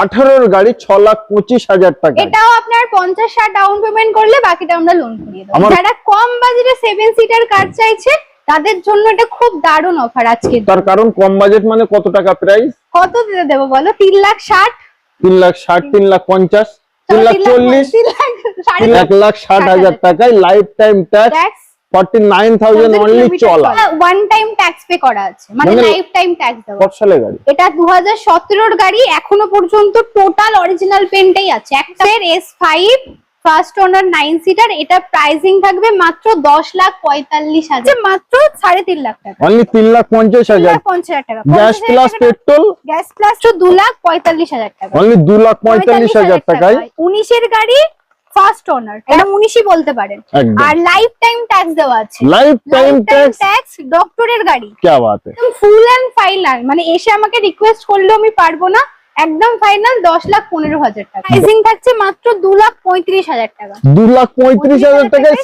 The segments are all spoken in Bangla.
আঠারোর গাড়ি ছ লাখ পঁচিশ হাজার টাকা এটাও আপনার পঞ্চাশ ষাট ডাউন পেমেন্ট করলে বাকিটা আমরা লোন করিয়ে দেবো। যারা কম বাজেটে সেভেন সিটার কার চাইছে তাদের জন্য এটা খুব দারুণ অফার আজকে। তার কারণ কম বাজেট মানে কত টাকা প্রাইস কত দিতে দেবো বলো? তিন লাখ ষাট? তিন লাখ ষাট তিন লাখ পঞ্চাশ তিন লাখ চল্লিশ এক লাখ ষাট হাজার টাকায় life time tax tax forty nine thousand only চলা। ওয়ান টাইম ট্যাক্স পে করা আছে মানে লাইফ টাইম ট্যাক্স দেওয়া। কত সালে গাড়ি। এটা দু হাজার সতেরোর গাড়ি এখনও পর্যন্ত টোটাল অরিজিনাল পেনটাই আছে। একটা S five first owner nine seater এটা প্রাইসিং থাকবে মাত্র দশ লাখ পঁয়তাল্লিশ হাজার। মাত্র সাড়ে তিন লাখ টাকা। অনলি তিন লাখ পঞ্চাশ তিন হাজার লাখ পঞ্চাশ হাজার টাকা gas plus petrol gas plus দু লাখ পঁয়তাল্লিশ হাজার টাকা। অনলি দু লাখ পঁয়তাল্লিশ হাজার টাকায়। উনিশের গাড়ি ফার্স্ট ওনার এটা মুনিশি বলতে পারেন। আর লাইফ টাইম ট্যাক্স দেওয়া আছে। লাইফ টাইম ট্যাক্স ডক্টরের গাড়ি। কি বাত? ফুল এন্ড ফাইনাল মানে এসে আমাকে রিকোয়েস্ট করলেও আমি পারব না। একদম ফাইনাল দশ লাখ পনেরো হাজার টাকা। প্রাইসিং থাকছে মাত্র দু লাখ পঁয়ত্রিশ হাজার টাকা। দু লাখ পঁয়ত্রিশ হাজার টাকায়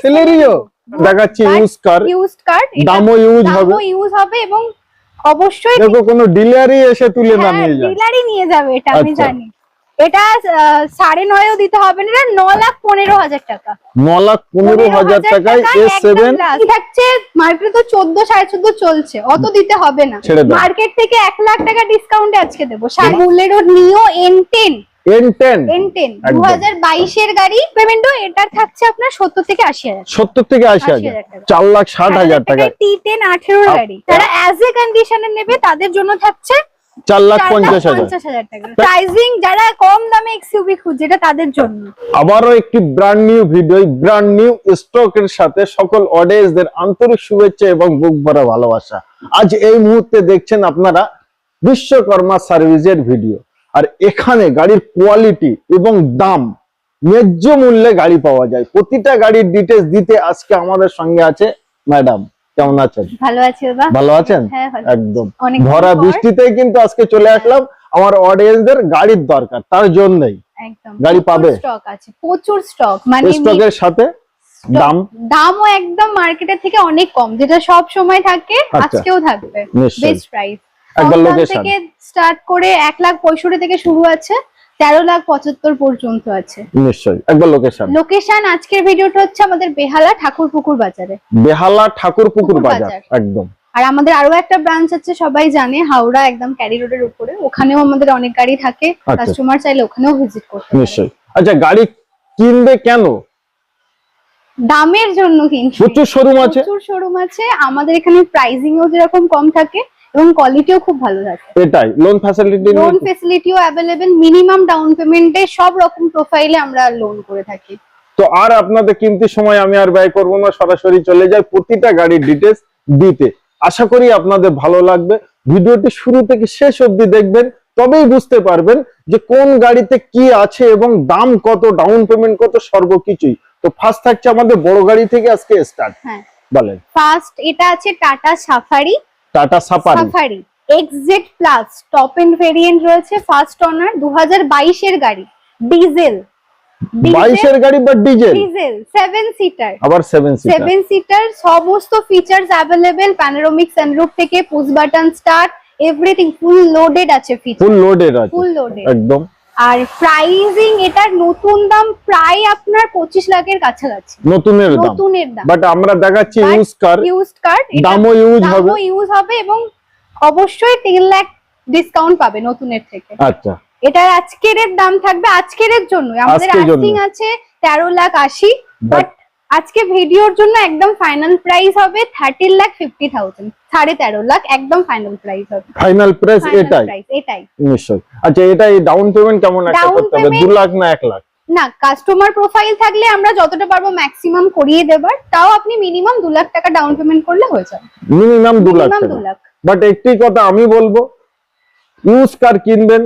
দেখাচ্ছি ইউজ কার ইউজ কার দামও ইউজ হবে। ইউজ হবে এবং অবশ্যই দেখো কোনো ডিলারই এসে তুলে হ্যাঁ, না নিয়ে যাবে। ডিলারই নিয়ে যাবে এটা আমি আচ্ছা। জানি। এটা সাড়ে নয়ও দিতে হবে না ন লাখ পনেরো হাজার টাকা। ন লাখ পনেরো হাজার টাকায় এস সেভেন থাকছে? মার্কেটে তো চোদ্দ সাড়ে চোদ্দ চলছে অত দিতে হবে না। মার্কেট থেকে এক লাখ টাকা ডিসকাউন্টে আজকে দেবো। বুলেরো নিও এন টেন গাড়ি। পেমেন্টও এটার থাকছে আপনার সত্তর থেকে আশি হাজার। সত্তর থেকে আশি আশি হাজার। হাজার চার লাখ ষাট হাজার টাকায়। টি টেন আঠেরোর গাড়ি। যারা অ্যাজ এ কন্ডিশনে নেবে তাদের জন্য থাকছে চার লাখ পঞ্চাশ হাজার। প্রাইসিং যারা কম দামে এক্সইউভি খুঁজছে এটা তাদের জন্য। আবারও একটি brand new video brand new স্টকের সাথে সকল অডিয়েন্সদের আন্তরিক শুভেচ্ছা এবং বুক ভরা ভালোবাসা। আজ এই মুহূর্তে দেখছেন আপনারা বিশ্বকর্মা সার্ভিসের ভিডিও আর এখানে গাড়ির কোয়ালিটি এবং দাম ন্যায্য মূল্যে গাড়ি পাওয়া যায়। প্রতিটা গাড়ির ডিটেলস দিতে আজকে আমাদের সঙ্গে আছে ম্যাডাম। কেমন আছেন? ভালো আছে দাদা ভালো আছেন? হ্যাঁ একদম। ভরা। বৃষ্টিতেই কিন্তু আজকে চলে আসলাম। আমার অডিয়েন্সদের গাড়ির দরকার তার জন্যই। একদম। গাড়ি পাবে? স্টক আছে প্রচুর স্টক মানে স্টকের সাথে দাম? দামও একদম মার্কেটের থেকে অনেক কম যেটা সব সময় থাকে আচ্ছা। আজকেও থাকবে। বেস্ট প্রাইস একবার কম থেকে স্টার্ট করে এক লাখ পঁয়ষট্টি থেকে শুরু আছে। তেরো লাখ পঁচাত্তর পর্যন্ত আছে। নিশ্চয়ই। একবার লোকেশন লোকেশন আজকের ভিডিওটা হচ্ছে আমাদের বেহালা ঠাকুর পুকুর বাজারে। বেহালা ঠাকুর পুকুর বাজার। একদম। আর আমাদের আরও একটা ব্রাঞ্চ আছে সবাই জানে হাওড়া একদম ক্যারি রোডের উপরে। ওখানেও আমাদের অনেক গাড়ি থাকে আচ্ছা। কাস্টমার চাইলে ওখানেও ভিজিট করতে নিশ্চয়ই। আচ্ছা গাড়ি কিনবে কেন? দামের জন্য কিন্তু। প্রচুর শোরুম আছে। প্রচুর শোরুম আছে। আমাদের এখানে প্রাইসিং ও যেরকম কম থাকে এবং কোয়ালিটিও খুব ভালো থাকে। এটাই লোন ফ্যাসিলিটি লোন ফেসিলিটিও অ্যাভেলেবেল মিনিমাম ডাউন পেমেন্টে সব রকম প্রোফাইলে আমরা লোন করে থাকি। তো আর আপনাদের কিমতি সময় আমি আর ব্যয় করব না সরাসরি চলে যাই প্রতিটা গাড়ির ডিটেলস দিতে। আশা করি আপনাদের ভালো লাগবে। ভিডিওটি শুরু থেকে শেষ অবধি দেখবেন তবেই বুঝতে পারবেন যে কোন গাড়িতে কি আছে এবং দাম কত ডাউন পেমেন্ট কত সর্বকিছুই। তো ফার্স্ট থাকছে আমাদের বড় গাড়ি থেকে আজকে স্টার্ট হ্যাঁ। বলেন। ফার্স্ট এটা আছে Tata Safari Tata Safari. Safari. XZ plus top end variant রয়েছে ফার্স্ট অনার দু হাজার বাইশের গাড়ি। ডিজেল বাইশের গাড়ি বা ডিজেল ডিজেল সেভেন সিটার আবার সেভেন সিটার সেভেন সিটার সমস্ত ফিচার্স অ্যাভেলেবেল প্যানোরামিক সানরুফ থেকে push button start everything full loaded আছে ফিচার ফুল লোডেড আছে। ফুল লোডেড একদম। আর প্রাইজিং এটার নতুন দাম প্রায় আপনার পঁচিশ লাখের কাছাকাছি। নতুনের দাম। নতুনের দাম। বাট আমরা দেখাচ্ছি ইউজ কার ইউজড কার্ড দামও ইউজ হবে। দামও ইউজ হবে এবং অবশ্যই তিন লাখ ডিসকাউন্ট পাবে নতুনের থেকে। আচ্ছা। এটার আজকের দাম থাকবে আজকের জন্য আমাদের আজকের আছে তেরো লাখ আশি বাট আজকে ভিডিওর জন্য একদম ফাইনাল প্রাইস হবে থার্টিন লাখ ফিফটি থাউজেন্ড সাড়ে তেরো লাখ একদম ফাইনাল প্রাইস হবে। ফাইনাল প্রাইস এটাই? এটাই। নিশ্চয় আচ্ছা এটা ডাউন পেমেন্ট কেমন একটা করতে হবে? payment- দু লাখ না এক লাখ? না কাস্টমার প্রোফাইল থাকলে আমরা যতটা পারব ম্যাক্সিমাম করিয়ে দেবার তাও আপনি মিনিমাম দু লাখ টাকা ডাউন পেমেন্ট করলে হয়ে যাবে। মিনিমাম দু লাখ বাট একটি কথা আমি বলব ইউজ কার কিনবেন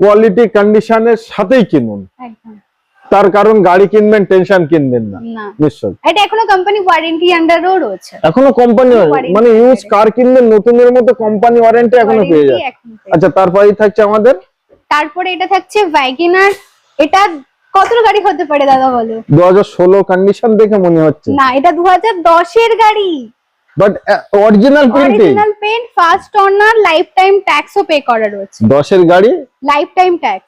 কোয়ালিটি কন্ডিশনের সাথেই কিনুন। একদম। তার কারণ গাড়ি কিনবেন টেনশন কিনবেন না। নিশ্চয় এটা এখনও কোম্পানি ওয়ারেন্টি আন্ডারও রয়েছে। এখনও কোম্পানি মানে ইউজ কার কিনবেন নতুনের মতো কোম্পানি ওয়ারেন্টি এখনও পেয়ে যায় আচ্ছা তারপরেই থাকছে আমাদের? তারপরে এটা থাকছে ভ্যাগনার এটা কত গাড়ি হতে পারে দাদা বলো? 2016 কন্ডিশন দেখে মনে হচ্ছে। না এটা 2010 এর গাড়ি। But original paint original paint first owner life time ট্যাক্সও pay করা রয়েছে। 10 এর গাড়ি? Life time tax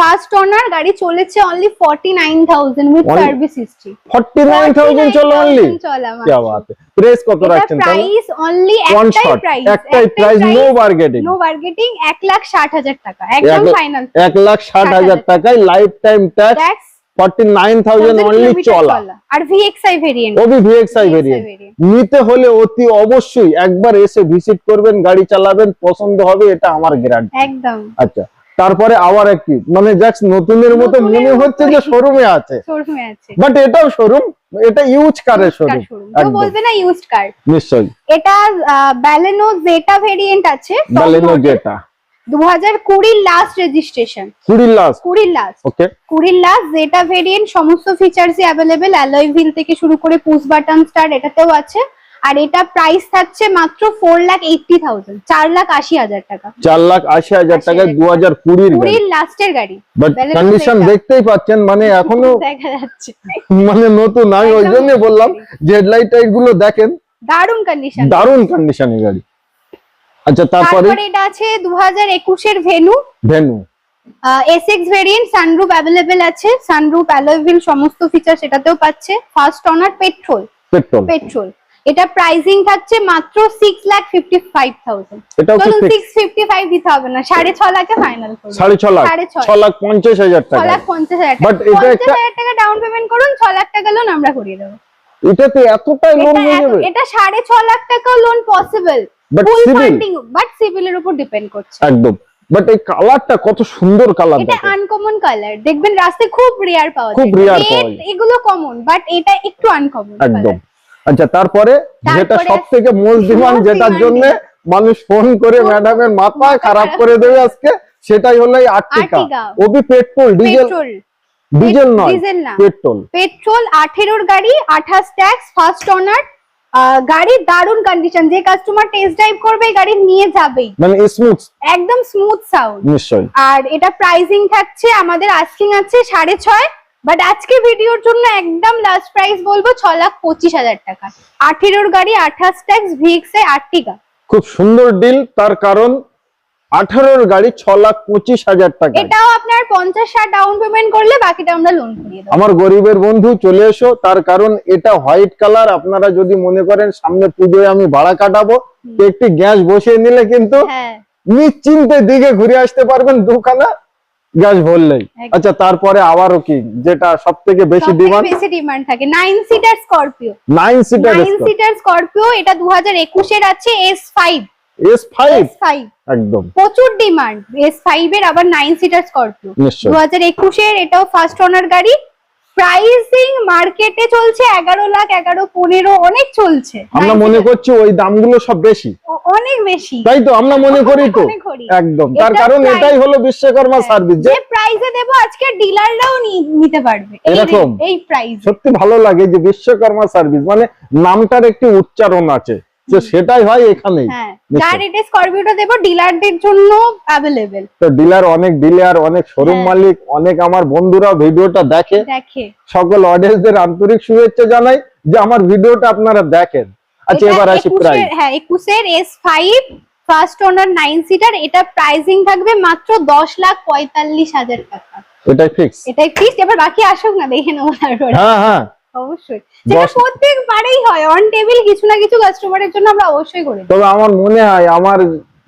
first owner গাড়ি চলেছে only forty nine thousand with Only- service history 49000 চলো অনলি চলা क्या बात है প্রাইস কত এটা রাখছেন তাহলে প্রাইস অনলি ওয়ান একটাই শট প্রাইস একটাই price no bargaining no bargaining এক লাখ ষাট হাজার টাকা একদম এক- ফাইনাল এক লাখ ষাট হাজার টাকায় lifetime tax tax forty nine thousand only চলা আর VXI variant Obi VXI VXI variant variant। নিতে হলে অতি অবশ্যই একবার এসে ভিজিট করবেন গাড়ি চালাবেন পছন্দ হবে এটা আমার গ্যারান্টি একদম আচ্ছা তারপরে আবার একটি মানে জাস্ট নতুনের মতো মনে হচ্ছে যে শোরুমে আছে। শোরুমে আছে। বাট এটাও শোরুম এটা ইউজ কারের শোরুম। তো বলবে না ইউজড কার নিশ্চয়ই। এটা ব্যালেনো জেটা ভেরিয়েন্ট আছে। দু হাজার কুড়ির লাস্ট রেজিস্ট্রেশন কুড়ি লাস্ট কুড়ির লাস্ট ওকে কুড়ির লাস্ট জেটা ভেরিয়েন্ট সমস্ত ফিচার্সই অ্যাভেলেবেল অ্যালয় হুইল থেকে শুরু করে পুশ বাটন স্টার এটাতেও আছে। আর এটা প্রাইস থাকছে মাত্র ফোর লাখ এইটটি থাউজেন্ড চার লাখ আশি হাজার টাকা। চার লাখ আশি হাজার টাকায় দু হাজার কুড়ির কুড়ির লাস্টের গাড়ি। কন্ডিশন দেখতেই পাচ্ছেন মানে এখনও দেখা যাচ্ছে। মানে নতুন আমি ওই জন্য বললাম। যে হেডলাইট টাইটগুলো দেখেন। দারুণ কন্ডিশন দারুণ কন্ডিশনের গাড়ি। আচ্ছা তারপরে? এটা আছে দু হাজার একুশের Venue Venue SX variant sunroof available আছে। সানরুফ অ্যালয় হুইল সমস্ত ফিচার সেটাতেও পাচ্ছে। First owner petrol petrol petrol এটা প্রাইসিং থাকছে মাত্র six lakh fifty five thousand? Six fifty five দিতে হবে না সাড়ে ছ লাখে ফাইনাল সাড়ে ছ লাখ। ছ লাখ। পঞ্চাশ হাজার ছ লাখ পঞ্চাশ হাজার টাকা। এটা পঞ্চাশ হাজার টাকা ডাউন পেমেন্ট করুন ছ লাখ টাকা লোন আমরা করিয়ে দেবো। এটাতে এতটাই লোন এটা হয়ে যাবে। এটা সাড়ে ছ লাখ টাকা লোন পসিবল বাট সিভিলের উপর ডিপেন্ড করছে। একদম। বাট এই কালারটা কত সুন্দর কালার এটা আনকমন কালার দেখবেন রাস্তায় খুব রেয়ার পাওয়া যায়। rare Red পাওয়া যায়। এগুলো কমন বাট এটা একটু আনকমন একদম। আচ্ছা তারপরে যেটা সব থেকে মোস্ট ডিমান্ড যেটার জন্য মানুষ ফোন করে ম্যাডামের মাথা খারাপ করে দেবে আজকে সেটাই হলো এই আর্টিকা ওবি পেট্রোল ডিজেল ডিজেল নয় পেট্রোল পেট্রোল আঠেরোর গাড়ি আঠাশ ট্যাক্স ফার্স্ট অনার গাড়ি দারুণ কন্ডিশন যে কাস্টমার টেস্ট ড্রাইভ করবে গাড়ি নিয়ে যাবেই। মানে স্মুথ একদম স্মুথ সাউন্ড নিশ্চয়ই। আর এটা প্রাইসিং থাকছে আমাদের আস্কিং আছে সাড়ে ছয় বাট আজকে ভিডিওর জন্য একদম লাস্ট প্রাইস বলব ছ লাখ পঁচিশ হাজার টাকা। আঠেরোর গাড়ি আঠাশ ট্যাক্স ভিএক্স এ আর্টিকা খুব সুন্দর ডিল তার কারণ আঠারোর গাড়ি ছ লাখ পঁচিশ হাজার টাকা। এটাও আপনার পঞ্চাশ ষাট ডাউন পেমেন্ট করলে বাকিটা আমরা লোন করিয়ে দেবো। আমার গরিবের বন্ধু চলে এসো। তার কারণ এটা হোয়াইট কালার আপনারা যদি মনে করেন সামনে পুজোয় আমি ভাড়া কাটাবো একটি গ্যাস বসিয়ে নিলে কিন্তু হ্যাঁ। নিশ্চিন্তে দিকে ঘুরে আসতে পারবেন দুখানা। গ্যাস ভরলেই আচ্ছা তারপরে আবারও কি? যেটা সব থেকে বেশি ডিমান্ড বেশি ডিমান্ড থাকে। Nine seater Scorpio nine seater nine seater Scorpio এটা দুহাজার একুশ এর একুশের আছে S five S five S five একদম। প্রচুর ডিমান্ড এস ফাইভ এর আবার নাইন সিটার স্করপিও নিশ্চয় দু হাজার একুশের এটাও ফার্স্ট ওনার গাড়ি। প্রাইসিং মার্কেটে চলছে এগারো লাখ এগারো পনেরো অনেক চলছে। আমরা মনে করছি ওই দামগুলো সব বেশি। অনেক বেশি। তাই তো আমরা মনে করি তো। একদম। তার কারণ এটাই হলো বিশ্বকর্মা সার্ভিস যে যে প্রাইসে দেবো আজকে ডিলাররাও নিতে পারবে। এরকম? এই প্রাইস সত্যি ভালো লাগে যে বিশ্বকর্মা সার্ভিস মানে নামটার একটি উচ্চারণ আছে। তো সেটাই হয় এখানেই। হ্যাঁ যার রেটে স্করপিওটা দেবো ডিলারদের জন্য অ্যাভেলেবেল তো ডিলার অনেক ডিলার অনেক শোরুম হ্যাঁ। মালিক অনেক আমার বন্ধুরা ভিডিওটা দেখে। দেখে। সকল অডিয়েন্সদের আন্তরিক শুভেচ্ছা জানাই যে আমার ভিডিওটা আপনারা দেখেন। আচ্ছা এবার আসি প্রাইস হ্যাঁ একুশের S five first owner nine seater এটা প্রাইসিং থাকবে মাত্র দশ লাখ পঁয়তাল্লিশ হাজার টাকা। এটাই ফিক্স এটাই ফিক্সড এবার বাকি আসুক না দেখে নেব তারপরে। হ্যাঁ হ্যাঁ। অবশ্যই। যেটা প্রত্যেকবারেই হয় অন টেবিল কিছু না কিছু কাস্টমারের জন্য আমরা অবশ্যই করে। তবে আমার মনে হয় আমার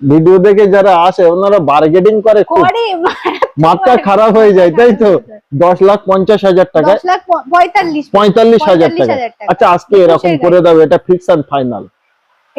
ভিডিও দেখে যারা আসে ওনারা বার্গেটিং করে মাথা খারাপ হয়ে যায় তাই তো? দশ লাখ পঞ্চাশ হাজার প- পঁয়তাল্লিশ পঁয়তাল্লিশ হাজার টাকা। আচ্ছা আজকে এরকম করে দাও এটা ফিক্স অ্যান্ড ফাইনাল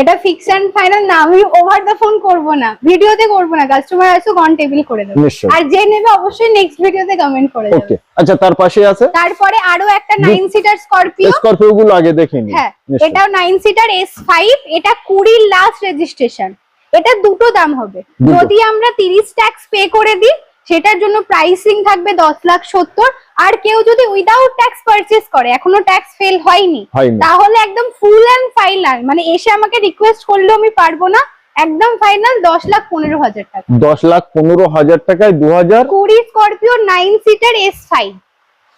এটা ফিক্স এন্ড ফাইনাল না আমি ওভার দ্য ফোন করব না। ভিডিওতে করব না কাস্টমার আসুক অন টেবিল করে দেবো। আর যে নেবে অবশ্যই নেক্সট ভিডিওতে কমেন্ট করে দেবে। ওকে আচ্ছা তার পাশে আছে? তারপরে আরও একটা নাইন সিটার স্করপিও স্করপিও গুলো আগে দেখে হ্যাঁ। এটাও নাইন সিটার এস ফাইভ এটা কুড়ির লাস্ট রেজিস্ট্রেশন এটা দুটো দাম হবে। যদি আমরা তিরিশ ট্যাক্স পে করে দিই সেটার জন্য প্রাইসিং থাকবে দশ লাখ সত্তর আর কেউ যদি উইদাউট ট্যাক্স পারচেস করে এখনও ট্যাক্স ফেল হয়নি তাহলে একদম ফুল অ্যান্ড ফাইনাল মানে এসে আমাকে রিকোয়েস্ট করলেও আমি পারব না একদম ফাইনাল দশ লাখ পনেরো হাজার টাকা। দশ লাখ পনেরো হাজার টাকায় দু হাজার? কুড়ি Scorpio nine seater S five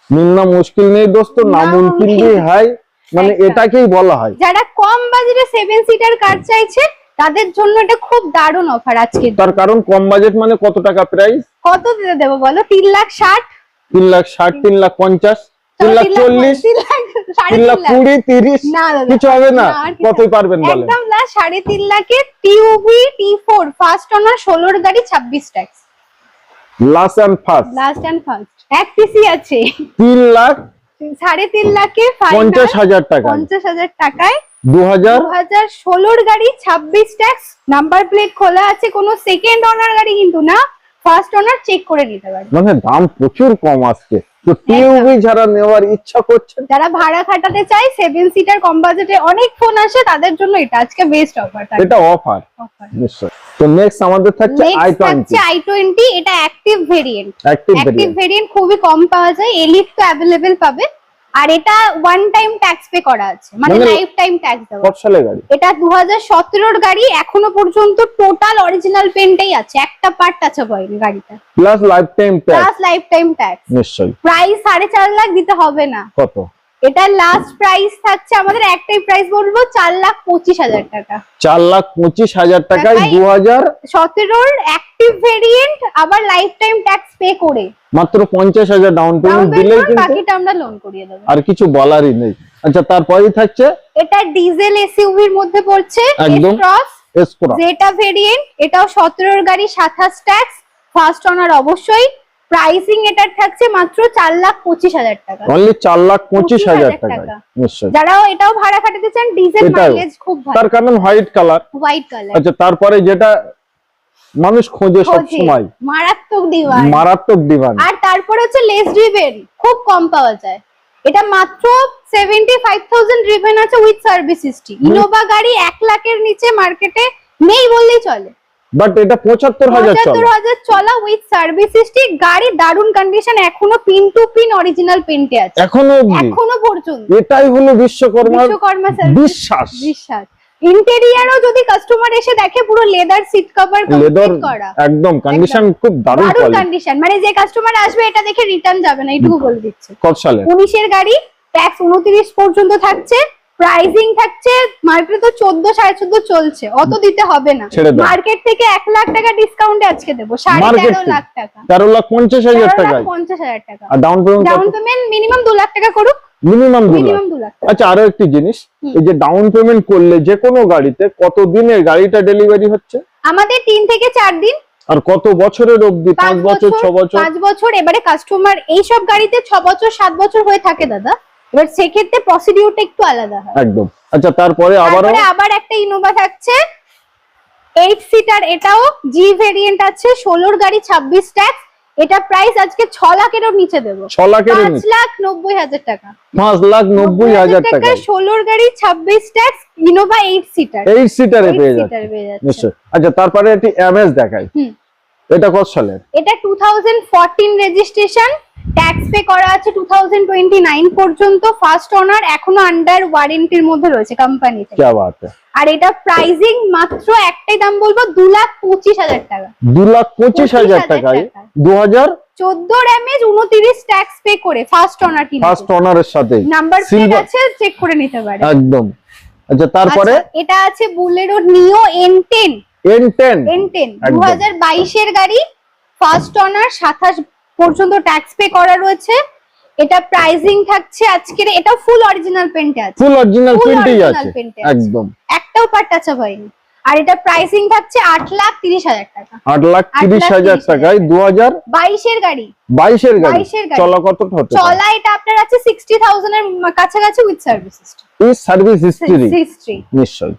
মিলনা মুশকিল নেই দোস্ত নামুমকিন নামুমকিন। भी হাই মানে এটাকেই বলা হয়। যারা কম বাজেটে সেভেন সিটার কার চাইছে তাদের জন্য এটা খুব দারুণ অফার আজকে। তার কারণ কম বাজেট মানে কত টাকা প্রাইস কত দিতে দেবো বলো? তিন লাখ ষাট? তিন লাখ ষাট তিন লাখ পঞ্চাশ তিন লাখ চল্লিশ তিন লাখ কুড়ি তিরিশ কিছু হবে না। কতই পারবেন বলেন? একদম সাড়ে তিন লাখে টিউবি টি ফোর ফার্স্ট অনার ষোলোর গাড়ি ছাব্বিশ tax last and first last and first এক পিসি আছে। তিন লাখ সাড়ে তিন লাখে পঞ্চাশ হাজার টাকা। পঞ্চাশ হাজার টাকায় দু হাজার? ষোলোর গাড়ি ছাব্বিশ ট্যাক্স নাম্বার প্লেট খোলা আছে কোনো সেকেন্ড অনার গাড়ি কিন্তু না। ফার্স্ট অনার চেক করে নিতে পারে। মানে দাম প্রচুর কম আসছে তো টিউবি যারা নেওয়ার ইচ্ছা করছেন যারা ভাড়া খাটাতে চায় সেভেন সিটার কম বাজেটে অনেক ফোন আসে তাদের জন্য এটা আজকে বেস্ট অফার এটা অফার নিশ্চয়। তো নেক্সট আমাদের থাকছে আই নেক্সট টোয়েন্টি থাকছে আই টোয়েন্টি এটা অ্যাক্টিভ ভেরিয়েন্ট অ্যাক্টিভ ভেরিয়েন্ট খুবই কম পাওয়া যায় এলিট তো অ্যাভেলেবেল পাবে। আর এটা ওয়ান টাইম ট্যাক্স পে করা আছে মানে লাইফ টাইম ট্যাক্স দেওয়া কত সালের গাড়ি? এটা দু হাজার সতেরোর গাড়ি এখনও পর্যন্ত টোটাল অরিজিনাল পেন্টাই আছে একটা পার্ট আছে হয়নি গাড়িটা plus life time tax plus life time tax নিশ্চয়ই। প্রাইস সাড়ে চার লাখ দিতে হবে না। কত? এটা লাস্ট প্রাইস থাকছে আমাদের একটাই প্রাইস বলব চার লাখ পঁচিশ হাজার টাকা। চার লাখ পঁচিশ হাজার টাকায় দু হাজার সতেরোর অ্যাক্টিভ ভেরিয়েন্ট আবার লাইফ টাইম ট্যাক্স পে করে। মাত্র পঞ্চাশ হাজার ডাউন পেমেন্ট কিন্তু বাকিটা আমরা লোন করিয়ে দেবো। আর কিছু বলারই নেই। আচ্ছা তারপরেই থাকছে এটা ডিজেল এসইউভির মধ্যে পড়ছে একদম। যেটা ভেরিয়েন্ট এটাও সতেরোর গাড়ি সাতাশ ট্যাক্স ফার্স্ট অনার অবশ্যই। প্রাইসিং এটার থাকছে মাত্র চার লাখ পঁচিশ হাজার টাকা। অনলি চার লাখ পঁচিশ হাজার টাকা। নিশ্চয় যারাও এটাও ভাড়া খাটাতে চান ডিজেল মাইলেজ খুব ভালো। তার কারণ হোয়াইট কালার হোয়াইট কালার আচ্ছা তারপরে যেটা মানুষ খোঁজে সব সময় মারাত্মক ডিমান্ড মারাত্মক ডিমান্ড আর তারপরে হচ্ছে লেস ড্রিভেন খুব কম পাওয়া যায়। এটা মাত্র সেভেন্টি ফাইভ থাউজেন্ড ড্রিভেন আছে উইথ সার্ভিস হিস্ট্রি ইনোভা গাড়ি এক লাখের নিচে মার্কেটে নেই বললেই চলে। বাট এটা পঁচাত্তর হাজার চলে। পঁচাত্তর হাজার চলা উইথ সার্ভিস হিস্ট্রি গাড়ি দারুণ কন্ডিশন এখনও পিন টু পিন অরিজিনাল পেন্টে আছে। এখনও এখনও পর্যন্ত। এটাই হলো বিশ্বকর্মা সার্ভিস বিশ্বাস। বিশ্বাস। ইন্টেরিয়ারও যদি কাস্টমার এসে দেখে পুরো লেদার সিট কভার লেদার করা। একদম কন্ডিশন খুব দারুণ কোয়ালিটি কন্ডিশন মানে যে কাস্টমার আসবে এটা দেখে রিটার্ন যাবে না এইটুকু বলে দিচ্ছে। কত সালে? উনিশের গাড়ি ট্যাক্স উনত্রিশ পর্যন্ত থাকছে। প্রাইজিং থাকছে মার্কেটে তো চোদ্দ সাড়ে চোদ্দ চলছে অত দিতে হবে না। মার্কেট থেকে এক লাখ টাকা ডিসকাউন্টে আজকে দেবো সাড়ে তেরো লাখ টাকা। তেরো লাখ পঞ্চাশ হাজার টাকায়? পঞ্চাশ হাজার টাকা। Down payment down payment minimum দু লাখ টাকা করুক। মিনিমাম দু লাখ। টাকা। আচ্ছা আরও একটি জিনিস এই যে ডাউন পেমেন্ট করলে যে কোনো গাড়িতে কত দিনের গাড়িটা ডেলিভারি হচ্ছে? আমাদের তিন থেকে চার দিন। আর কত বছরের অবধি? পাঁচ বছর ছ বছর? পাঁচ বছর এবারে কাস্টমার এইসব গাড়িতে ছ বছর সাত বছর হয়ে থাকে দাদা। এবার সেক্ষেত্রে প্রসিডিউরটা একটু আলাদা হয়। একদম। আচ্ছা তারপরে আবারও? আবার একটা ইনোভা থাকছে। এইট সিটার এটাও জি ভেরিয়েন্ট আছে ষোলোর গাড়ি ছাব্বিশ ট্যাক্স এটা প্রাইস আজকে ছ লাখেরও নিচে দেবো। ছ লাখের পাঁচ লাখ নব্বই হাজার টাকা। পাঁচ লাখ নব্বই হাজার টাকা ষোলোর গাড়ি ছাব্বিশ tax Innova eight seater eight সিটারে পেয়ে যাচ্ছে। সিটার পেয়ে যাচ্ছে। নিশ্চয় আচ্ছা তারপরে একটি এমএস দেখাই। এটা কত সালের? এটা two thousand fourteen registration tax pay করা আছে টু থাউজেন্ড টোয়েন্টি নাইন পর্যন্ত ফার্স্ট ওনার এখনও আন্ডার ওয়ারেন্টির মধ্যে রয়েছে কোম্পানি থেকে আর এটা প্রাইজিং মাত্র একটাই দাম বলব দু লাখ পঁচিশ হাজার টাকা। দু লাখ পঁচিশ হাজার দু হাজার ট্যাক্স পে করে ফার্স্ট কিনে ফার্স্ট সাথে। নাম্বার আছে চেক করে নিতে পারে। একদম। আচ্ছা তারপরে? আচ্ছা, এটা আছে বুলেরো নিও এন টেন এন টেন দু হাজার বাইশের গাড়ি ফার্স্ট অনার সাতাশ পর্যন্ত ট্যাক্স পে করা রয়েছে। এটা প্রাইজিং থাকছে আজকের এটা ফুল অরিজিনাল পেন্টে আছে। ফুল অরিজিনাল original আছে। একদম। একটাও পার্ট টাচ হয়নি। আর এটা প্রাইসিং থাকছে আট লাখ তিরিশ হাজার টাকা। আট লাখ আট তিরিশ লাখ হাজার তিরিশ টাকায় দু হাজার বাইশের গাড়ি। বাইশের গাড়ি। 22 এর গাড়ি। চলা কত হতে চলা এটা আপনার আছে সিক্সটি থাউজেন্ড এর কাছাকাছি উইথ সার্ভিস এই সার্ভিস হিস্ট্রি হিস্ট্রি নিশ্চয়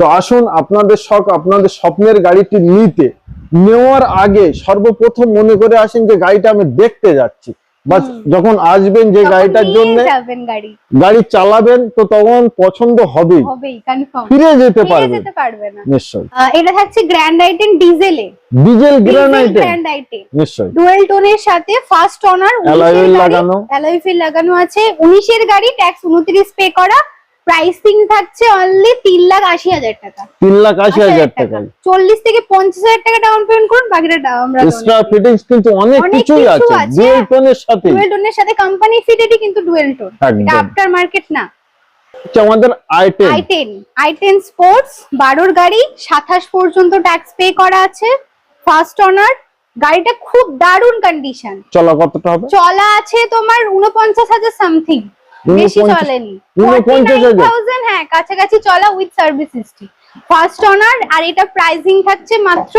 তো আসুন আপনাদের শখ আপনাদের স্বপ্নের গাড়িটি নিতে নেওয়ার আগে সর্বপ্রথম মনে করে আসেন যে গাড়িটা আমি দেখতে যাচ্ছি। হুম। যখন আসবেন যে গাড়িটার জন্য গাড়ি। চালাবেন তো তখন পছন্দ হবেই। ফিরে যেতে পারবেন পারবে। নিশ্চয় এটা থাকছে গ্র্যান্ড আইটেন ডিজেলে ডিজেল আইটেন নিশ্চয় ডুয়েল টোনের সাথে ফার্স্ট অনার wheel লাগানো। অ্যালয় লাগানো আছে। উনিশের গাড়ি ট্যাক্স উনত্রিশ পে করা। প্রাইসিং থাকছে অনলি তিন লাখ আশি হাজার টাকা। তিন লাখ আশি হাজার টাকায় চল্লিশ থেকে পঞ্চাশ হাজার টাকা ডাউন পেমেন্ট করুন বাকিটা আমরা এক্সট্রা ফিটিংস কিন্তু অনেক কিছুই কিছু আছে। ডুয়েল টোনের সাথে। ডুয়েল টোনের সাথে কোম্পানি ফিটেডই কিন্তু ডুয়েল টোন এটা আফটার মার্কেট না। হচ্ছে আমাদের স্পোর্টস বারোর গাড়ি সাতাশ পর্যন্ত ট্যাক্স পে করা আছে। ফার্স্ট অনার গাড়িটা খুব দারুণ কন্ডিশন চলা কতটা হবে? চলা আছে তোমার উনপঞ্চাশ হাজার সামথিং বেশি চলেনি। 49,000 49,000 হ্যাঁ কাছাকাছি চলা with service history first owner আর এটা প্রাইসিং থাকছে মাত্র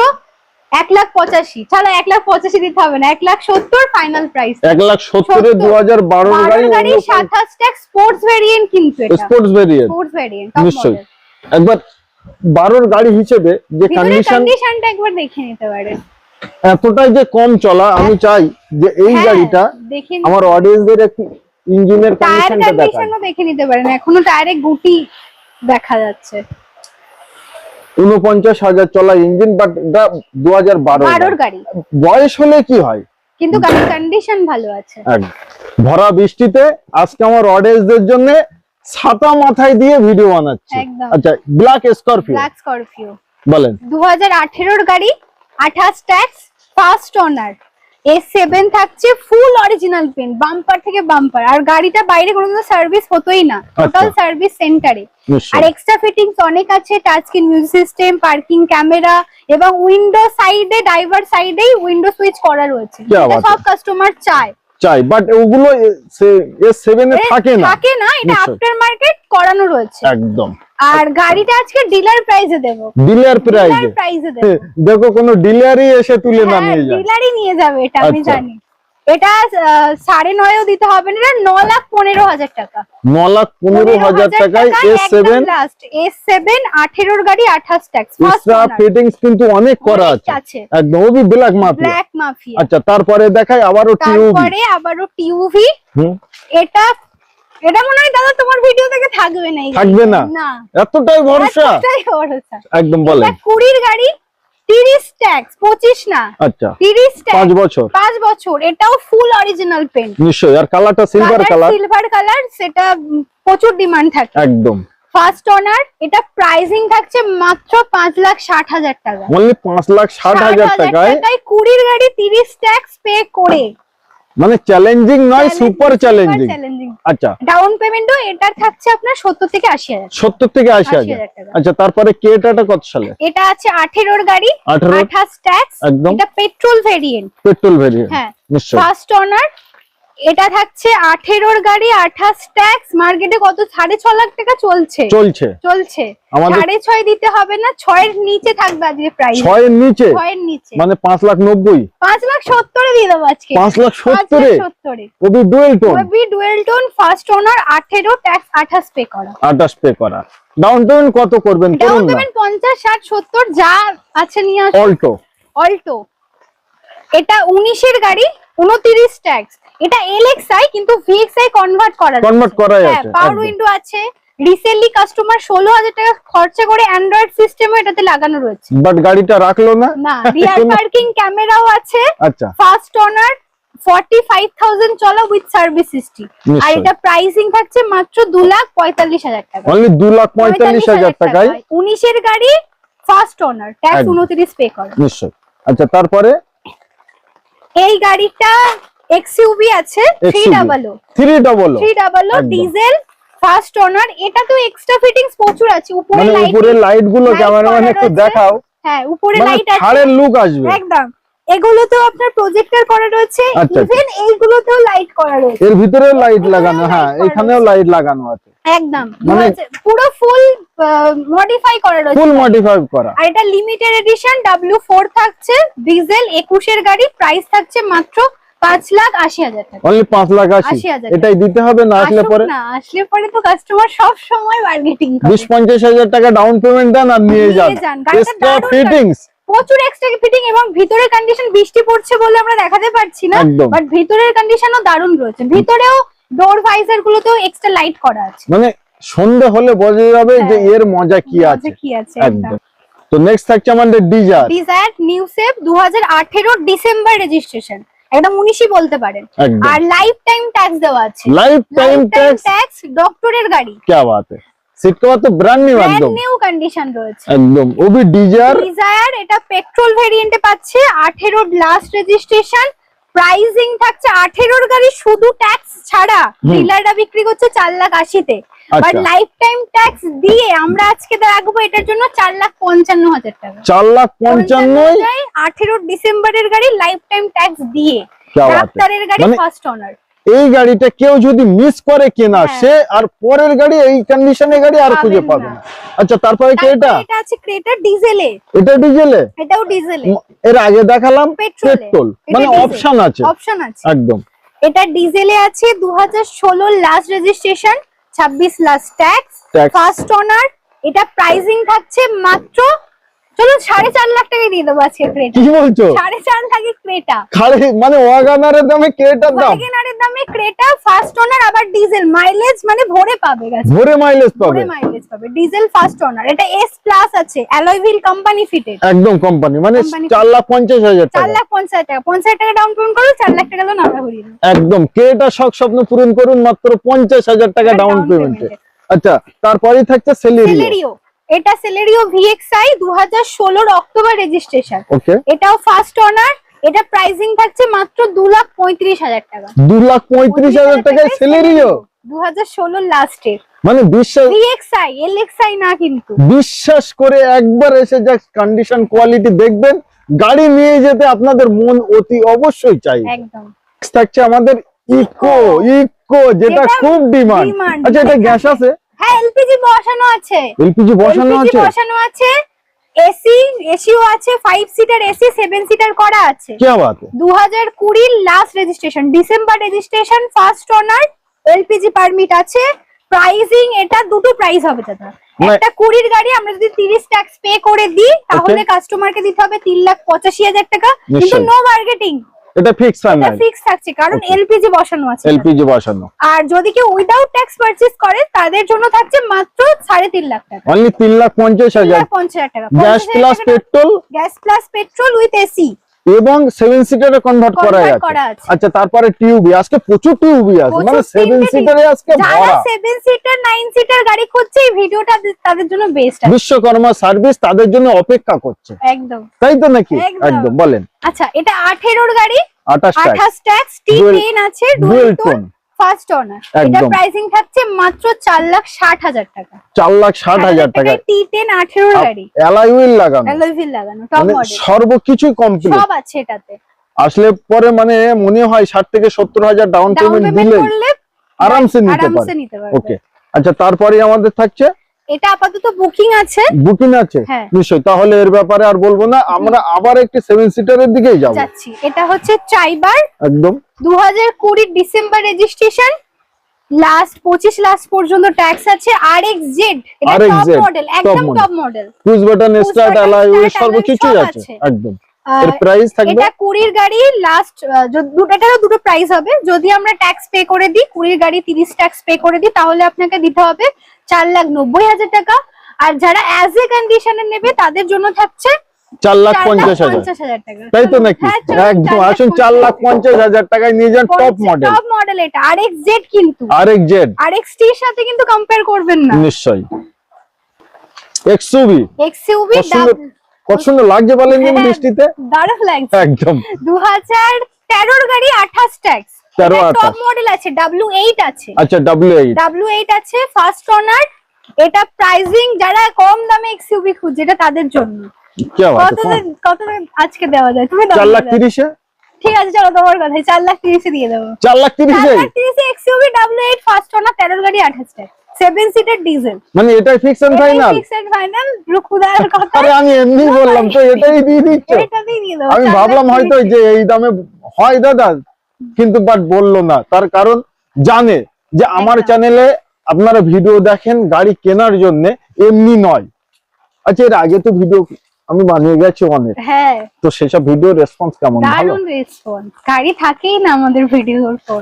এক লাখ পঁচাশি। চলো এক লাখ পঁচাশি দিতে হবে না এক লাখ সত্তর ফাইনাল প্রাইস এক লাখ সত্তরে। দু হাজার বারোর গাড়ি সাতাশ ট্যাক্স স্পোর্টস ভেরিয়েন্ট কিন্তু স্পোর্টস ভেরিয়েন্ট স্পোর্টস ভেরিয়েন্ট নিশ্চয়ই। একবার বারোর গাড়ি হিসেবে যে কন্ডিশন কন্ডিশনটা একবার দেখে নিতে পারেন এতটাই যে কম চলা আমি চাই যে এই হ্যাঁ, গাড়িটা আমার অডিয়েন্সদের একটু ইঞ্জিনের কন্ডিশনটা দেখায় কন্ডিশনও দেখে নিতে পারেন। এখনও টায়ারে গুটি দেখা যাচ্ছে। উনপঞ্চাশ হাজার চলা ইঞ্জিন বাট দু হাজার বারোর গাড়ি। বয়স হলে কি হয়? কিন্তু গাড়ির কন্ডিশন ভালো আছে। ভরা বৃষ্টিতে আজকে আমার অডিয়েন্সদের জন্য ছাতা মাথায় দিয়ে ভিডিও বানাচ্ছি। আচ্ছা ব্ল্যাক স্করপিও ব্ল্যাক স্করপিও বলেন। দু হাজার আঠেরোর গাড়ি আঠাশ tax first owner A seven থাকছে ফুল অরিজিনাল পেন্ট বাম্পার থেকে বাম্পার আর গাড়িটা বাইরে কোনো সার্ভিস হতোই না টোটাল সার্ভিস সেন্টারে আর এক্সট্রা ফিটিংস অনেক আছে touch music system parking camera এবং উইন্ডো সাইডে ড্রাইভার সাইডেই উইন্ডো সুইচ করা রয়েছে। সব কাস্টমার চায়। চাই বাট ওগুলো থাকে না। থাকে না এটা আফটার করানো রয়েছে। একদম। আর গাড়িটা আজকে ডিলার প্রাইসে দেবো। ডিলার প্রাইজে? প্রাইসে দেবো। দেখো কোনো ডিলারই এসে তুলে না হ্যাঁ নিয়ে যায়। ডিলারই নিয়ে যাবে এটা আমি আচ্ছা। জানি। এটা সাড়ে নয়ও দিতে হবে না ন লাখ পনেরো হাজার টাকা। ন লাখ পনেরো হাজার টাকায় এস সেভেন এস সেভেন আঠেরোর গাড়ি আঠাশ ট্যাক্স এক্সট্রা ফিটিংস কিন্তু অনেক করা অনেক আছে। আছে। একদম ওবি ব্ল্যাক মাফিয়া ব্ল্যাক মাফিয়া আচ্ছা তারপরে দেখাই আবারও টিউবি তারপরে আবারও টিউভি এটা এটা মনে হয় দাদা তোমার ভিডিও থেকে থাকবে না থাকবে না? এতটাই ভরসা? এতটাই ভরসা? একদম এটা কুড়ির গাড়ি তিরিশ ট্যাক্স পঁচিশ না। আচ্ছা। তিরিশ পাঁচ ট্যাক্স বছর। পাঁচ বছর। এটাও ফুল অরিজিনাল পেন্ট নিশ্চয়ই। আর কালারটা সিলভার কালার সিলভার কালার সেটা প্রচুর ডিমান্ড থাকে। একদম। ফার্স্ট ওনার এটা প্রাইসিং থাকছে মাত্র পাঁচ লাখ ষাট হাজার টাকা। অনলি লাখ হাজার টাকায়? গাড়ি তিরিশ ট্যাক্স পে করে। মানে চ্যালেঞ্জিং নয় সুপার চ্যালেঞ্জিং আচ্ছা। ডাউন পেমেন্টও এটার থাকছে আপনার সত্তর থেকে আশি হাজার। সত্তর থেকে আশি 80,000 আচ্ছা তারপরে কেটাটা কত সালে? এটা আছে 18 এর গাড়ি আঠারো আঠাশ ট্যাক্স একদম। এটা পেট্রোল ভেরিয়েন্ট পেট্রোল ভেরিয়েন্ট হ্যাঁ। ফার্স্ট ওনার এটা থাকছে আঠেরোর গাড়ি আঠাশ ট্যাক্স মার্কেটে কত? সাড়ে ছ লাখ টাকা চলছে। চলছে। চলছে। সাড়ে ছয় দিতে হবে না ছয়ের নিচে থাকবে আজকে প্রাইস ছয়ের নিচে? ছয়ের নিচে। মানে পাঁচ লাখ নব্বই? পাঁচ লাখ সত্তরে দিয়ে দেবো আজকে। পাঁচ লাখ সত্তরে? সত্তরে। ওবি ডুয়েল টোন? ওয়েবি ডুয়েল টোন ফার্স্ট ওনার আঠেরো ট্যাক্স আঠাশ পে করা। আঠাশ পে করা। ডাউন পেমেন্ট কত করবেন ডাউন পেমেন্ট পঞ্চাশ ষাট সত্তর যা আছে নিয়ে আসো অল্টো। অল্টো। এটা উনিশের গাড়ি উনতিরিশ ট্যাক্স। এটা এলএক্সআই কিন্তু ভিএক্সআই কনভার্ট করা কনভার্ট হ্যাঁ আছে পাওয়ার উইন্ডো আছে। রিসেন্টলি কাস্টমার ষোলো হাজার টাকা খরচা করে অ্যান্ড্রয়েড সিস্টেমও এটাতে লাগানো রয়েছে। বাট গাড়িটা রাখল না? না রিয়ার পার্কিং ক্যামেরাও আছে। আচ্ছা। ফার্স্ট ফাইভ থাউজেন্ড চলা উইথ সার্ভিস হিস্ট্রি আর এটা প্রাইসিং থাকছে মাত্র দু লাখ পঁয়তাল্লিশ হাজার টাকা অনলি দু লাখ পঁয়তাল্লিশ হাজার টাকায়? উনিশের গাড়ি ফার্স্ট ওনার ট্যাক্স একদম। উনত্রিশ পে করে। নিশ্চয় আচ্ছা তারপরে? এই গাড়িটা এক্সইউভি আছে three double O three double three double O একদম। ডিজেল ফার্স্ট ওনার এটা তো এক্সট্রা ফিটিংস প্রচুর আছে উপরে মানে লাইট উপরের লাইটগুলো ক্যামেরাম্যান একটু দেখাও। হ্যাঁ উপরে মানে লাইট আছে। ছাড়ের লুক আসবে। একদম। এগুলো তো আপনার প্রজেক্টর করা রয়েছে আচ্ছা, ইভেন এইগুলোতেও লাইট করা রয়েছে। এর ভিতরে লাইট লাগানো হ্যাঁ এখানেও লাইট লাগানো আছে। একদম। মানে- মানে পুরো ফুল মডিফাই করা রয়েছে। ফুল মডিফাই করা। আর এটা লিমিটেড এডিশন ডাব্লিউ ফোর থাকছে ডিজেল একুশের গাড়ি প্রাইস থাকছে মাত্র পাঁচ লাখ আশি হাজার টাকা। অনলি পাঁচ লাখ আশি। 80,000 এটাই দিতে হবে না আসলে পরে না আসলে পরে তো কাস্টমার সব সময় বার্গেটিং বিশ পঞ্চাশ হাজার টাকা ডাউন পেমেন্ট দেন আর নিয়ে যান। ফিটিংস প্রচুর এক্সট্রা ফিটিং এবং ভিতরের কন্ডিশন বৃষ্টি পড়ছে বলে আমরা দেখাতে পারছি না বাট ভিতরের কন্ডিশনও দারুণ রয়েছে। ভিতরেও ডোর ভাইজার গুলোতেও এক্সট্রা লাইট করা আছে। মানে সন্ধে হলে বোঝা যাবে যে হ্যাঁ। এর মজা কি আছে। কি আছে একদম। তো নেক্সট থাকছে আমাদের ডিজার ডিজায়ার নিউ সেফ দু হাজার আঠেরো ডিসেম্বর রেজিস্ট্রেশন একদম উনিশই বলতে পারেন। আর লাইফ টাইম ট্যাক্স দেওয়া আছে। লাইফ টাইম ট্যাক্স ডক্টরের গাড়ি। কে বাত তো কন্ডিশন রয়েছে। পেট্রোল পাচ্ছে 18 লাস্ট রেজিস্ট্রেশন প্রাইজিং থাকছে গাড়ি শুধু ট্যাক্স ছাড়া। ডিলাররা বিক্রি করছে চার লাখ আশিতে। বাট লাইফ টাইম ট্যাক্স দিয়ে আমরা আজকে রাখব এটার জন্য চার লাখ পঞ্চান্ন হাজার টাকা। চার লাখ পঞ্চান্ন? আঠেরো ডিসেম্বরের গাড়ি লাইফ টাইম ট্যাক্স দিয়ে ডাক্তারের গাড়ি মানে ফার্স্ট ওনার এই গাড়িটা কেউ যদি মিস করে কেনা হ্যাঁ। সে আর পরের গাড়ি এই কন্ডিশনে গাড়ি আর খুঁজে পাবে না। আচ্ছা তারপরে কি এটা? এটা আছে ক্রেটা ডিজেলে। এটা ডিজেলে? এটাও ডিজেলে। এর আগে দেখালাম পেট্রোল। মানে অপশন আছে। অপশন আছে। একদম। এটা ডিজেলে আছে 2016 লাস্ট রেজিস্ট্রেশন ছাব্বিশ লাস্ট ট্যাক্স। ফার্স্ট ওনার এটা প্রাইজিং থাকছে মাত্র চলো সাড়ে চার লাখ টাকা দিয়ে দেবো আজকে ক্রেটা কি বলছো? সাড়ে চার লাখে ক্রেটা খালি মানে ওয়াগানারের দামে ক্রেটার দাম? ওয়াগনারের দামে ক্রেটা ফার্স্ট ওনার আবার ডিজেল মাইলেজ মানে ভরে পাবে গাছ। ভরে মাইলেজ পাবে। ভরে মাইলেজ পাবে। ডিজেল ফার্স্ট ওনার এটা এস প্লাস আছে। অ্যালয় হুইল কোম্পানি ফিটেড একদম কোম্পানি মানে Company- চার লাখ পঞ্চাশ হাজার চার টাকা লাখ পঞ্চাশ টাকা। পঞ্চাশ টাকা ডাউন পেমেন্ট করো চার লাখ টাকা লোন আমরা দেবো। একদম। ক্রেটা শখ স্বপ্ন পূরণ করুন মাত্র পঞ্চাশ হাজার টাকা ডাউন পেমেন্টে আচ্ছা তারপরেই থাকছে সেলেরিও এটা সেলেরিও ভিএক্সআই দু হাজার ষোলোর অক্টোবর রেজিস্ট্রেশন ওকে এটাও ফার্স্ট ওনার এটা প্রাইসিং থাকছে মাত্র দু লাখ পঁয়ত্রিশ হাজার টাকা। দু লাখ পঁয়ত্রিশ হাজার টাকায় সেলেরিও দু হাজার ষোলোর লাস্টে মানে বিশ্বাস ভিএক্সআই এলএক্সআই না কিন্তু। বিশ্বাস করে একবার এসে যা কন্ডিশন কোয়ালিটি দেখবেন গাড়ি নিয়ে যেতে আপনাদের মন অতি অবশ্যই চাই। একদম। থাকছে আমাদের ইকো ইকো যেটা খুব ডিমান্ড আচ্ছা এটা গ্যাস আছে? হ্যাঁ এলপিজি বসানো আছে। এলপিজি বসানো আছে? বসানো আছে। এসি এসিও আছে five seater AC seven seater করা আছে। কে বাত है? দু হাজার কুড়ির last registration December registration first owner LPG permit আছে। প্রাইসিং এটা দুটো প্রাইস হবে দাদা। মানে- একটা কুড়ির গাড়ি আমরা যদি তিরিশ ট্যাক্স পে করে দিই তাহলে কাস্টমারকে দিতে হবে তিন লাখ পঁচাশি হাজার টাকা। কিন্তু নো মার্কেটিং এটা ফিক্স এটা ফিক্স থাকছে কারণ এলপিজি বসানো আছে এলপিজি বসানো। আর যদি কেউ উইদাউট ট্যাক্স পারচেজ করে তাদের জন্য থাকছে মাত্র সাড়ে তিন লাখ টাকা। অনলি তিন লাখ পঞ্চাশ তিন হাজার লাখ পঞ্চাশ হাজার টাকা gas plus petrol gas plus petrol with AC এবং সেভেন সিটারে কনভার্ট করা আছে। আচ্ছা তারপরে টিউবি আজকে প্রচুর টিউবি আছে। মানে সেভেন সিটারে আজকে যারা সেভেন সিটার নাইন সিটার গাড়ি খুঁজছে এই ভিডিওটা তাদের জন্য বেস্ট বিশ্বকর্মা সার্ভিস তাদের জন্য অপেক্ষা করছে। একদম। তাই তো নাকি? একদম। বলেন। আচ্ছা এটা 18 এর গাড়ি। আঠাশ টাকা আঠাশ ট্যাক্স টি Dual- টেন আছে ডুয়েল টোন ফার্স্ট অনার এটা প্রাইসিং থাকছে মাত্র 4 লাখ ষাট হাজার টাকা। 4 লাখ ষাট হাজার টাকা। টি টেন আঠেরোর গাড়ি। অ্যালয় হুইল লাগানো। অ্যালোভিল লাগানো টপ মডেল কমপ্লিট সব আছে এটাতে। আসলে পরে মানে মনে হয় ষাট থেকে সত্তর হাজার ডাউন পেমেন্ট দিলে করলে আরামসে নিতে আরামসে নিতে পারবে। ওকে আচ্ছা তারপরে আমাদের থাকছে এটা আপাতত বুকিং আছে। বুকিং আছে? হ্যাঁ। নিশ্চয়ই। তাহলে এর ব্যাপারে আর বলব না। আমরা আবার একটি সেভেন সিটারের দিকেই যাব। যাচ্ছি। এটা হচ্ছে চাইবার। একদম। দু হাজার কুড়ি ডিসেম্বর রেজিস্ট্রেশন লাস্ট পঁচিশ লাস্ট পর্যন্ত ট্যাক্স আছে। আর এক্স জেড এটা টপ মডেল একদম top model push button start button, alloy wheel start, সর্বকিছুই alloy সব আছে। একদম। এর প্রাইস থাকবে? এটা কুড়ির গাড়ি লাস্ট দুটারও দুটো প্রাইস হবে। যদি আমরা ট্যাক্স পে করে দিই কুড়ির গাড়ি তিরিশ ট্যাক্স পে করে দিই তাহলে আপনাকে দিতে হবে চার লাখ নব্বই হাজার টাকা। আর যারা অ্যাজ এ কন্ডিশনে নেবে তাদের জন্য থাকছে চার লাখ পঞ্চাশ হাজার পঞ্চাশ হাজার টাকা। তাই তো নাকি? হ্যাঁ, একদম আসুন চার লাখ পঞ্চাশ হাজার টাকায় নিয়ে যান টপ মডেল টপ মডেল এটা আর এক্স জেড কিন্তু। আর জেড আর এক্স টির সাথে কিন্তু কম্পেয়ার করবেন না। নিশ্চয়ই। এক্সইউভি এক্সইউভি কত সুন্দর লাগছে বলেন হ্যাঁ, বৃষ্টিতে দারুণ লাগছে। একদম। দু হাজার তেরোর গাড়ি আঠাশ ট্যাক্স 13 টপ 28 মডেল আছে ডাব্লিউ এইট আছে। আচ্ছা ডাব্লিউ এইট ডাব্লিউ এইট আছে ফার্স্ট এটা প্রাইসিং যারা কম দামে এক্সইউভি খুঁজছে এটা তাদের জন্য। কত কত আজকে দেওয়া যায়? তুমি লাখ ঠিক আছে চলো তোমার চার লাখ দিয়ে দেবো। লাখ চার তিরিশে লাখ তিরিশে XUV W eight first owner তেরোর গাড়ি সিটার ডিজেল মানে এটাই ফিক্স এন্ড ফাইনাল ফাইনাল রুকুদার কথা। আরে আমি এমনি বললাম তো এটাই দিয়ে দিচ্ছ। আমি ভাবলাম হয়তো যে এই দামে হয় দাদা কিন্তু বাট বলল না। তার কারণ জানে যে আমার চ্যানেলে আপনারা ভিডিও দেখেন গাড়ি কেনার জন্য এমনি নয়। আচ্ছা এর আগে তো ভিডিও আমি বানিয়ে গেছি অনেক। হ্যাঁ। তো সেসব ভিডিও রেসপন্স কেমন? দারুণ রেসপন্স গাড়ি থাকেই না আমাদের ভিডিওর পর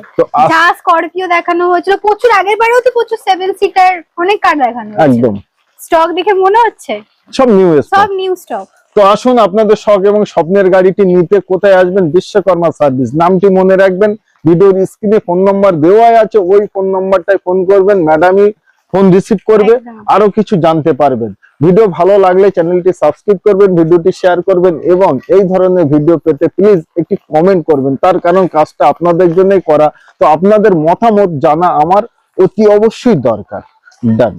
যা স্করপিও দেখানো হয়েছিল প্রচুর আগের বারেও তো প্রচুর সেভেন সিটার অনেক কার দেখানো একদম। স্টক দেখে মনে হচ্ছে? সব নিউ সব নিউ স্টক তো আসুন আপনাদের শখ এবং স্বপ্নের গাড়িটি নিতে কোথায় আসবেন? বিশ্বকর্মা সার্ভিস। নামটি মনে রাখবেন ভিডিওর স্ক্রিনে ফোন নম্বর দেওয়াই আছে ওই ফোন নম্বরটায় ফোন করবেন ম্যাডামই ফোন রিসিভ করবে আরও কিছু জানতে পারবেন। ভিডিও ভালো লাগলে চ্যানেলটি সাবস্ক্রাইব করবেন ভিডিওটি শেয়ার করবেন এবং এই ধরনের ভিডিও পেতে প্লিজ একটি কমেন্ট করবেন। তার কারণ কাজটা আপনাদের জন্যই করা। তো আপনাদের মতামত জানা আমার অতি অবশ্যই দরকার। ডান